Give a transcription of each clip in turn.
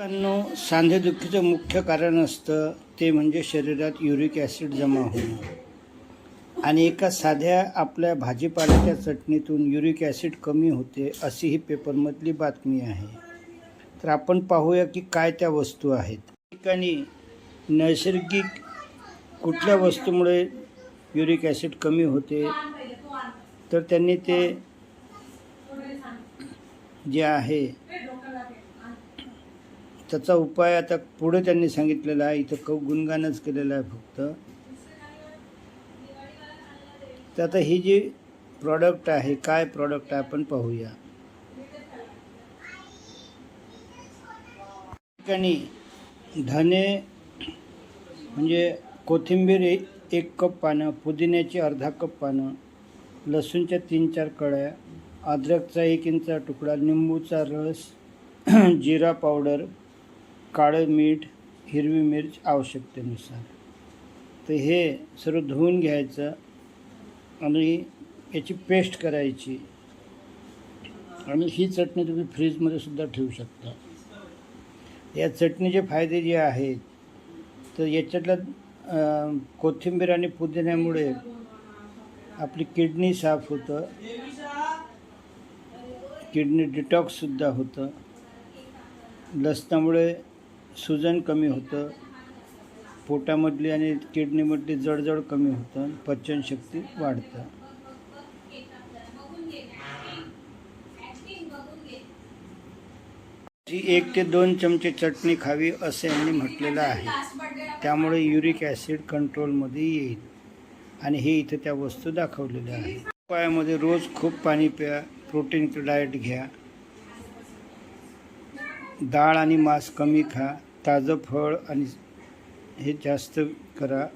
मित्रांनो सांधेदुखीचं मुख्य कारण असतं ते म्हणजे शरीरात युरिक ॲसिड जमा होणं. आणि एका साध्या आपल्या भाजीपाल्याच्या चटणीतून युरिक ॲसिड कमी होते अशी ही पेपरमधली बातमी आहे. तर आपण पाहूया की काय त्या वस्तू आहेत. ठिकाणी नैसर्गिक कुठल्या वस्तूमुळे युरिक ॲसिड कमी होते? तर त्यांनी ते जे आहे त्याचा उपाय आता पुढे त्यांनी सांगितलेला आहे. इथं कौ गुणगानच केलेलं आहे फक्त. तर आता ही जी प्रॉडक्ट आहे काय प्रॉडक्ट आहे आपण पाहूया. ठिकाणी धने म्हणजे कोथिंबीर एक कप पानं पुदिन्याची अर्धा कप पानं लसूणच्या तीन चार कळ्या अद्रकचा एक इंचा तुकडा निंबूचा रस जिरा पावडर काळं मीठ हिरवी मिरच आवश्यकतेनुसार. तर हे सर्व धुवून घ्यायचं आणि याची पेस्ट करायची. आणि ही चटणी तुम्ही फ्रीजमध्ये सुद्धा ठेवू शकता. या चटणीचे फायदे जे आहेत तर याच्यातल्या कोथिंबीर आणि पुदिन्यामुळे आपली किडनी साफ होतं. किडनी डिटॉक्ससुद्धा होतं. लसणामुळे सुजन कमी होतं पोटामधली आणि किडनीमधली जळजळ कमी होतं पचनशक्ती वाढतं. जी एक ते दोन चमचे चटणी खावी असे यांनी म्हटलेलं आहे. त्यामुळे युरिक ॲसिड कंट्रोलमध्ये येईल. आणि हे इथं त्या वस्तू दाखवलेल्या आहेत. उपायामध्ये रोज खूप पाणी प्या प्रोटीन डाएट घ्या. डाळ आणि मांस कमी खा ताजं फळ आणि हे जास्त करा.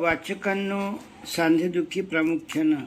वाचकांनो सांधेदुखी प्रामुख्यानं